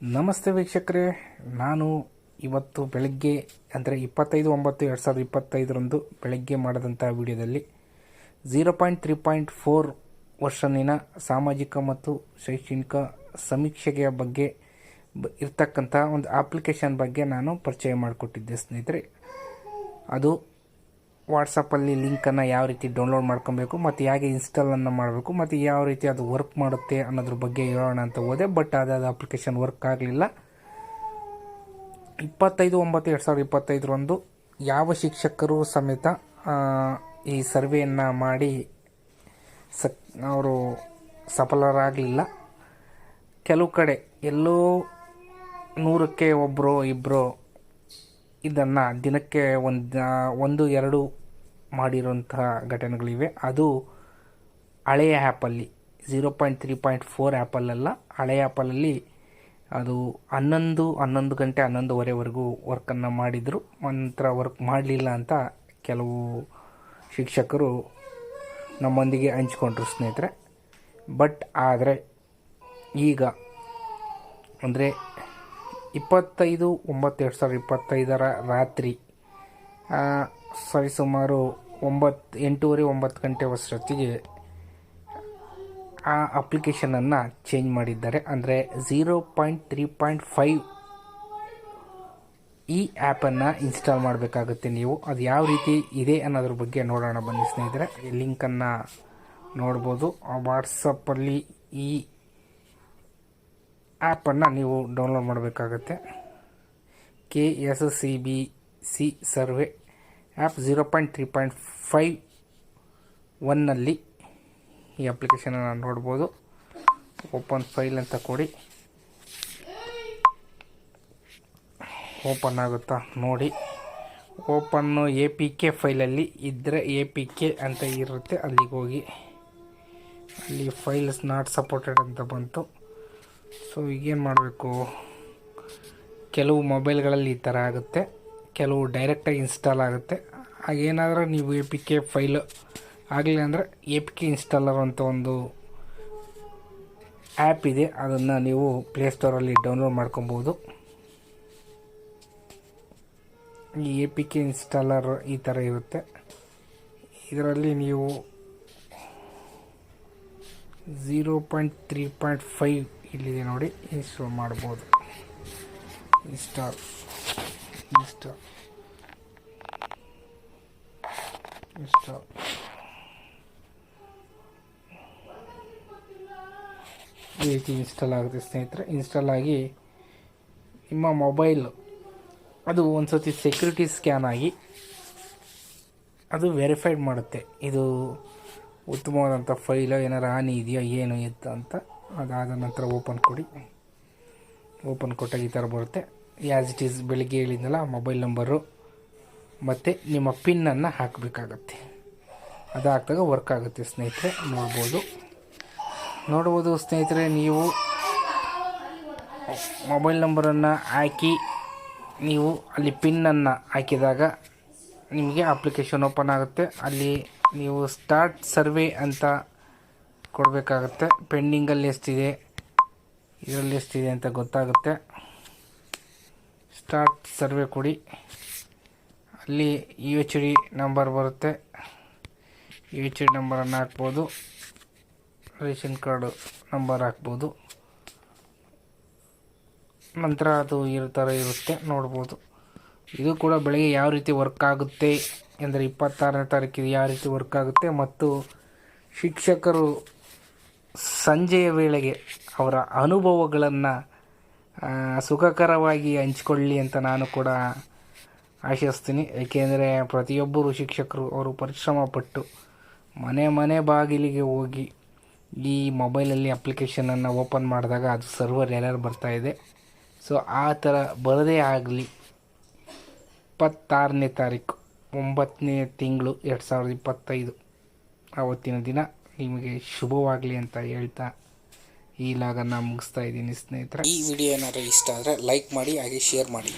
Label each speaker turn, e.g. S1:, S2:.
S1: ನಮಸ್ತೆ ವೀಕ್ಷಕರೇ. ನಾನು ಇವತ್ತು ಬೆಳಗ್ಗೆ, ಅಂದರೆ ಇಪ್ಪತ್ತೈದು ಒಂಬತ್ತು ಎರಡು ಸಾವಿರದ ಇಪ್ಪತ್ತೈದರಂದು ಬೆಳಗ್ಗೆ ಮಾಡಿದಂಥ ವಿಡಿಯೋದಲ್ಲಿ zero point three point four ವರ್ಷನಿನ ಸಾಮಾಜಿಕ ಮತ್ತು ಶೈಕ್ಷಣಿಕ ಸಮೀಕ್ಷೆಯ ಬಗ್ಗೆ ಇರ್ತಕ್ಕಂಥ ಒಂದು ಅಪ್ಲಿಕೇಶನ್ ಬಗ್ಗೆ ನಾನು ಪರಿಚಯ ಮಾಡಿಕೊಟ್ಟಿದ್ದೆ ಸ್ನೇಹಿತರೆ. ಅದು ವಾಟ್ಸಪ್ಪಲ್ಲಿ ಲಿಂಕನ್ನು ಯಾವ ರೀತಿ ಡೌನ್ಲೋಡ್ ಮಾಡ್ಕೊಬೇಕು, ಮತ್ತು ಹೇಗೆ ಇನ್ಸ್ಟಾಲನ್ನು ಮಾಡಬೇಕು, ಮತ್ತು ಯಾವ ರೀತಿ ಅದು ವರ್ಕ್ ಮಾಡುತ್ತೆ ಅನ್ನೋದ್ರ ಬಗ್ಗೆ ಹೇಳೋಣ ಅಂತ ಹೋದೆ ಬಟ್ ಅದಾದ ಅಪ್ಲಿಕೇಶನ್ ವರ್ಕ್ ಆಗಲಿಲ್ಲ. ಇಪ್ಪತ್ತೈದು ಒಂಬತ್ತು ಎರಡು ಸಾವಿರದ ಇಪ್ಪತ್ತೈದರಂದು ಯಾವ ಶಿಕ್ಷಕರು ಸಮೇತ ಈ ಸರ್ವೆಯನ್ನು ಮಾಡಿ ಸಕ್ ಅವರು ಸಫಲರಾಗಲಿಲ್ಲ. ಕೆಲವು ಕಡೆ ಎಲ್ಲೋ ನೂರಕ್ಕೆ ಒಬ್ಬರು ಇಬ್ಬರು ಇದನ್ನು ದಿನಕ್ಕೆ ಒಂದು ಒಂದು, ಎರಡು ಮಾಡಿರುವಂತಹ ಘಟನೆಗಳಿವೆ. ಅದು ಹಳೆಯ ಆ್ಯಪಲ್ಲಿ zero point three point four ಆ್ಯಪಲ್ಲೆಲ್ಲ, ಹಳೆಯ ಆ್ಯಪಲ್ಲಲ್ಲಿ ಅದು ಹನ್ನೊಂದು ಹನ್ನೊಂದು ಗಂಟೆ, ಹನ್ನೊಂದುವರೆವರೆಗೂ ವರ್ಕನ್ನು ಮಾಡಿದರು. ನಂತರ ವರ್ಕ್ ಮಾಡಲಿಲ್ಲ ಅಂತ ಕೆಲವು ಶಿಕ್ಷಕರು ನಮ್ಮೊಂದಿಗೆ ಹಂಚಿಕೊಂಡ್ರು ಸ್ನೇಹಿತರೆ. ಬಟ್ ಆದರೆ ಈಗ, ಅಂದರೆ ಇಪ್ಪತ್ತೈದು ಒಂಬತ್ತು ಎರಡು ಸಾವಿರದ ಇಪ್ಪತ್ತೈದರ ರಾತ್ರಿ ಸರಿಸುಮಾರು ಒಂಬತ್ತು ಎಂಟೂವರೆ, ಒಂಬತ್ತು ಗಂಟೆ ಅಷ್ಟೊತ್ತಿಗೆ ಆ ಅಪ್ಲಿಕೇಶನನ್ನು ಚೇಂಜ್ ಮಾಡಿದ್ದಾರೆ. ಅಂದರೆ zero point three point five ಈ ಆ್ಯಪನ್ನು ಇನ್ಸ್ಟಾಲ್ ಮಾಡಬೇಕಾಗುತ್ತೆ ನೀವು. ಅದು ಯಾವ ರೀತಿ ಇದೆ ಅನ್ನೋದ್ರ ಬಗ್ಗೆ ನೋಡೋಣ ಬನ್ನಿ ಸ್ನೇಹಿತರೆ. ಲಿಂಕನ್ನು ನೋಡ್ಬೋದು. ವಾಟ್ಸಪ್ಪಲ್ಲಿ ಈ ಆ್ಯಪನ್ನು ನೀವು ಡೌನ್ಲೋಡ್ ಮಾಡಬೇಕಾಗತ್ತೆ. K S C B C survey app zero point three point five ಒನ್ನಲ್ಲಿ ಈ ಅಪ್ಲಿಕೇಶನನ್ನು ನೋಡ್ಬೋದು. ಓಪನ್ ಫೈಲ್ ಅಂತ ಕೊಡಿ. ಓಪನ್ ಆಗುತ್ತಾ? ನೋಡಿ. ಓಪನ್ನು ಎ ಪಿ ಕೆ ಫೈಲಲ್ಲಿ ಇದ್ದರೆ ಎ ಪಿ ಕೆ ಅಂತ ಇರುತ್ತೆ. ಅಲ್ಲಿಗೆ ಹೋಗಿ. ಅಲ್ಲಿ ಫೈಲ್ಸ್ ನಾಟ್ ಸಪೋರ್ಟೆಡ್ ಅಂತ ಬಂತು. ಸೊ ಈಗೇನು ಮಾಡಬೇಕು? ಕೆಲವು ಮೊಬೈಲ್ಗಳಲ್ಲಿ ಈ ಥರ ಆಗುತ್ತೆ. ಕೆಲವು ಡೈರೆಕ್ಟಾಗಿ ಇನ್ಸ್ಟಾಲ್ ಆಗುತ್ತೆ. ಹಾಗೇನಾದರೂ ನೀವು ಎ ಪಿ ಕೆ ಫೈಲ್ ಆಗಲಿಲ್ಲ ಅಂದರೆ ಎ ಪಿ ಕೆ ಇನ್ಸ್ಟಾಲರ್ ಅಂತ ಒಂದು ಆ್ಯಪ್ ಇದೆ. ಅದನ್ನು ನೀವು ಪ್ಲೇಸ್ಟೋರಲ್ಲಿ ಡೌನ್ಲೋಡ್ ಮಾಡ್ಕೊಬೋದು. ಈ ಎ ಪಿ ಕೆ ಇನ್ಸ್ಟಾಲರ್ ಈ ಥರ ಇರುತ್ತೆ. ಇದರಲ್ಲಿ ನೀವು zero point three point five ಇಲ್ಲಿದೆ ನೋಡಿ ಇನ್ಸ್ಟಾಲ್ ಮಾಡ್ಬೋದು. ಇನ್ಸ್ಟಾಲ್ ಇನ್ಸ್ಟಾಲ್ ಇನ್ಸ್ಟಾಲ್ ಈ ರೀತಿ ಇನ್ಸ್ಟಾಲ್ ಆಗುತ್ತೆ ಸ್ನೇಹಿತರೆ. ಇನ್ಸ್ಟಾಲ್ ಆಗಿ ನಿಮ್ಮ ಮೊಬೈಲ್ ಅದು ಒಂದು ಸತಿ ಸೆಕ್ಯೂರಿಟಿ ಸ್ಕ್ಯಾನ್ ಆಗಿ ಅದು ವೆರಿಫೈಡ್ ಮಾಡುತ್ತೆ. ಇದು ಉತ್ತಮವಾದಂಥ ಫೈಲ್ ಏನಾರು ಹಾನಿ ಇದೆಯಾ, ಏನು ಎತ್ತ ಅಂತ. ಅದಾದ ನಂತರ ಓಪನ್ ಕೊಡಿ. ಓಪನ್ ಕೊಟ್ಟಾಗ ಈ ಥರ ಬರುತ್ತೆ. ಆ್ಯಸ್ ಇಟ್ ಈಸ್ ಬೆಳಿಗ್ಗೆ ಹೇಳಿದ್ನಲ್ಲ ಮೊಬೈಲ್ ನಂಬರು ಮತ್ತು ನಿಮ್ಮ ಪಿನ್ನನ್ನು ಹಾಕಬೇಕಾಗತ್ತೆ. ಅದು ಹಾಕಿದಾಗ ವರ್ಕ್ ಆಗುತ್ತೆ ಸ್ನೇಹಿತರೆ, ನೋಡ್ಬೋದು. ನೋಡ್ಬೋದು ಸ್ನೇಹಿತರೆ, ನೀವು ಮೊಬೈಲ್ ನಂಬರನ್ನು ಹಾಕಿ, ನೀವು ಅಲ್ಲಿ ಪಿನ್ನನ್ನು ಹಾಕಿದಾಗ ನಿಮಗೆ ಅಪ್ಲಿಕೇಶನ್ ಓಪನ್ ಆಗುತ್ತೆ. ಅಲ್ಲಿ ನೀವು ಸ್ಟಾರ್ಟ್ ಸರ್ವೆ ಅಂತ ಕೊಡಬೇಕಾಗುತ್ತೆ. ಪೆಂಡಿಂಗಲ್ಲಿ ಎಷ್ಟಿದೆ? ಇದರಲ್ಲಿ ಎಷ್ಟಿದೆ ಅಂತ ಗೊತ್ತಾಗುತ್ತೆ. ಸ್ಟಾರ್ಟ್ ಸರ್ವೆ ಕೊಡಿ. ಅಲ್ಲಿ ಯು ಎಚ್ ಡಿ ನಂಬರ್ ಬರುತ್ತೆ. ಯು ಎಚ್ ಡಿ ನಂಬರನ್ನು ಹಾಕ್ಬೋದು. ರೇಷನ್ ಕಾರ್ಡು ನಂಬರ್ ಹಾಕ್ಬೋದು. ನಂತರ ಅದು ಇರೋ ಥರ ಇರುತ್ತೆ. ನೋಡ್ಬೋದು. ಇದು ಕೂಡ ಬೆಳಗ್ಗೆ ಯಾವ ರೀತಿ ವರ್ಕ್ ಆಗುತ್ತೆ? ಅಂದರೆ ಇಪ್ಪತ್ತಾರನೇ ತಾರೀಕಿಗೆ ಯಾವ ರೀತಿ ವರ್ಕ್ ಆಗುತ್ತೆ? ಮತ್ತು ಶಿಕ್ಷಕರು ಸಂಜೆಯ ವೇಳೆಗೆ ಅವರ ಅನುಭವಗಳನ್ನು ಸುಖಕರವಾಗಿ ಹಂಚಿಕೊಳ್ಳಿ ಅಂತ ನಾನು ಕೂಡ ಆಶಿಸ್ತೀನಿ. ಏಕೆಂದರೆ ಪ್ರತಿಯೊಬ್ಬರು ಶಿಕ್ಷಕರು ಅವರು ಪರಿಶ್ರಮ ಪಟ್ಟು ಮನೆ ಮನೆ ಬಾಗಿಲಿಗೆ ಹೋಗಿ ಈ ಮೊಬೈಲಲ್ಲಿ ಅಪ್ಲಿಕೇಶನನ್ನು ಓಪನ್ ಮಾಡಿದಾಗ ಅದು ಸರ್ವರ್ ಎಲ್ಲರೂ ಬರ್ತಾಯಿದೆ ಸೊ, ಆ ಥರ ಬರದೇ ಆಗಲಿ, ಇಪ್ಪತ್ತಾರನೇ ತಾರೀಕು, ಒಂಬತ್ತನೇ ತಿಂಗಳು, ಎರಡು ಸಾವಿರದ ಇಪ್ಪತ್ತೈದು ಆವತ್ತಿನ ದಿನ ನಿಮಗೆ ಶುಭವಾಗಲಿ ಅಂತ ಹೇಳ್ತಾ ಈ ಲಾಗನ್ನು ಮುಗಿಸ್ತಾ ಇದ್ದೀನಿ ಸ್ನೇಹಿತರೆ. ಈ ವಿಡಿಯೋ ಏನಾದರೂ ಇಷ್ಟ ಆದರೆ ಲೈಕ್ ಮಾಡಿ, ಹಾಗೆ ಶೇರ್ ಮಾಡಿ.